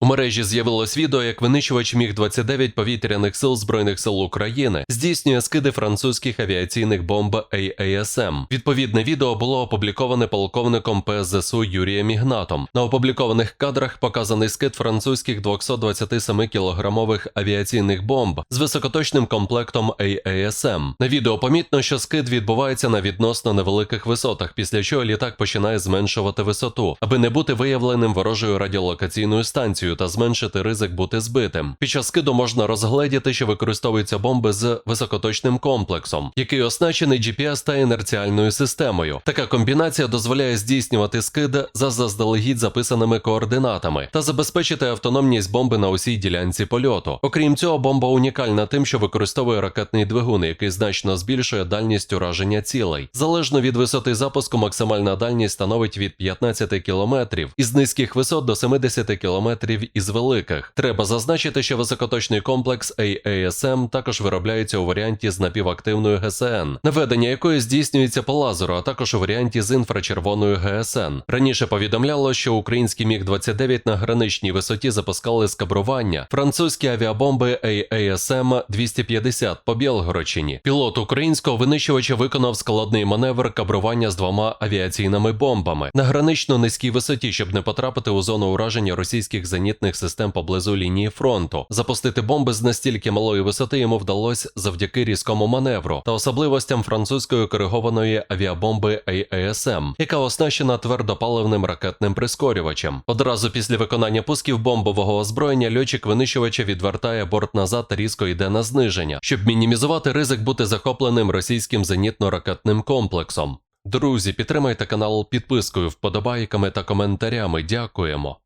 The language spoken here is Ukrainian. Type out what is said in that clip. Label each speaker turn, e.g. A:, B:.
A: У мережі з'явилось відео, як винищувач міг 29 повітряних сил Збройних сил України здійснює скиди французьких авіаційних бомб AASM. Відповідне відео було опубліковане полковником ПСЗСУ Юрієм Ігнатом. На опублікованих кадрах показаний скид французьких 227 кілограмових авіаційних бомб з високоточним комплектом AASM. На відео помітно, що скид відбувається на відносно невеликих висотах, після чого літак починає зменшувати висоту, аби не бути виявленим ворожою радіолокаційною станцією та зменшити ризик бути збитим. Під час скиду можна розгледіти, що використовуються бомби з високоточним комплексом, який оснащений GPS та інерціальною системою. Така комбінація дозволяє здійснювати скид за заздалегідь записаними координатами та забезпечити автономність бомби на усій ділянці польоту. Окрім цього, бомба унікальна тим, що використовує ракетний двигун, який значно збільшує дальність ураження цілей. Залежно від висоти запуску, максимальна дальність становить від 15 км із низьких висот до 70 км із великих. Треба зазначити, що високоточний комплекс AASM також виробляється у варіанті з напівактивною ГСН, наведення якої здійснюється по лазеру, а також у варіанті з інфрачервоною ГСН. Раніше повідомляло, що українські Міг-29 на граничній висоті запускали скабрування французькі авіабомби AASM 250 по Білгородщині. Пілот українського винищувача виконав складний маневр кабрування з двома авіаційними бомбами на гранично низькій висоті, щоб не потрапити у зону ураження російських зенітних систем поблизу лінії фронту. Запустити бомби з настільки малої висоти йому вдалося завдяки різкому маневру та особливостям французької коригованої авіабомби AASM, яка оснащена твердопаливним ракетним прискорювачем. Одразу після виконання пусків бомбового озброєння льотчик винищувача відвертає борт назад та різко йде на зниження, щоб мінімізувати ризик бути захопленим російським зенітно-ракетним комплексом. Друзі, підтримайте канал підпискою, вподобайками та коментарями. Дякуємо.